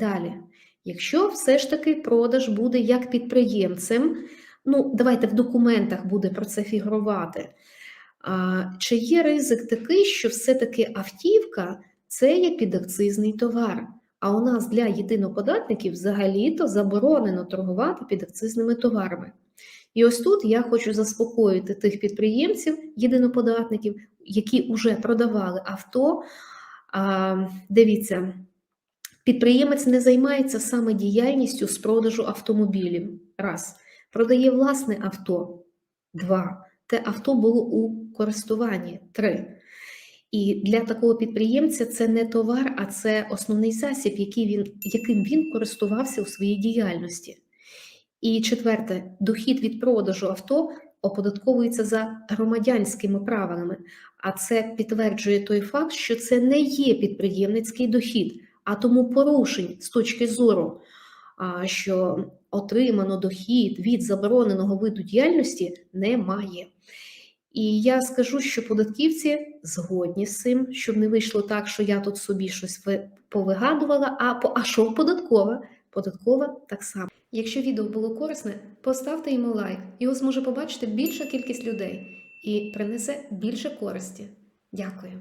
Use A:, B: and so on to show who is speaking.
A: Далі, якщо все ж таки продаж буде як підприємцем, ну давайте в документах буде про це фігурувати. А, чи є ризик такий, що все-таки автівка це є підакцизний товар? А у нас для єдиноподатників взагалі-то заборонено торгувати підакцизними товарами. І ось тут я хочу заспокоїти тих підприємців, єдиноподатників, які вже продавали авто. А, дивіться, підприємець не займається саме діяльністю з продажу автомобілів. Раз. Продає власне авто. Два. Те авто було у користуванні. Три. І для такого підприємця це не товар, а це основний засіб, який він, яким він користувався у своїй діяльності. І четверте, дохід від продажу авто оподатковується за громадянськими правилами, а це підтверджує той факт, що це не є підприємницький дохід, а тому порушень з точки зору, що отримано дохід від забороненого виду діяльності немає. І я скажу, що податківці згодні з цим, щоб не вийшло так, що я тут собі щось повигадувала, а, а що податкова? Податкова так само. Якщо відео було корисне, поставте йому лайк. Його зможе побачити більша кількість людей і принесе більше користі. Дякую.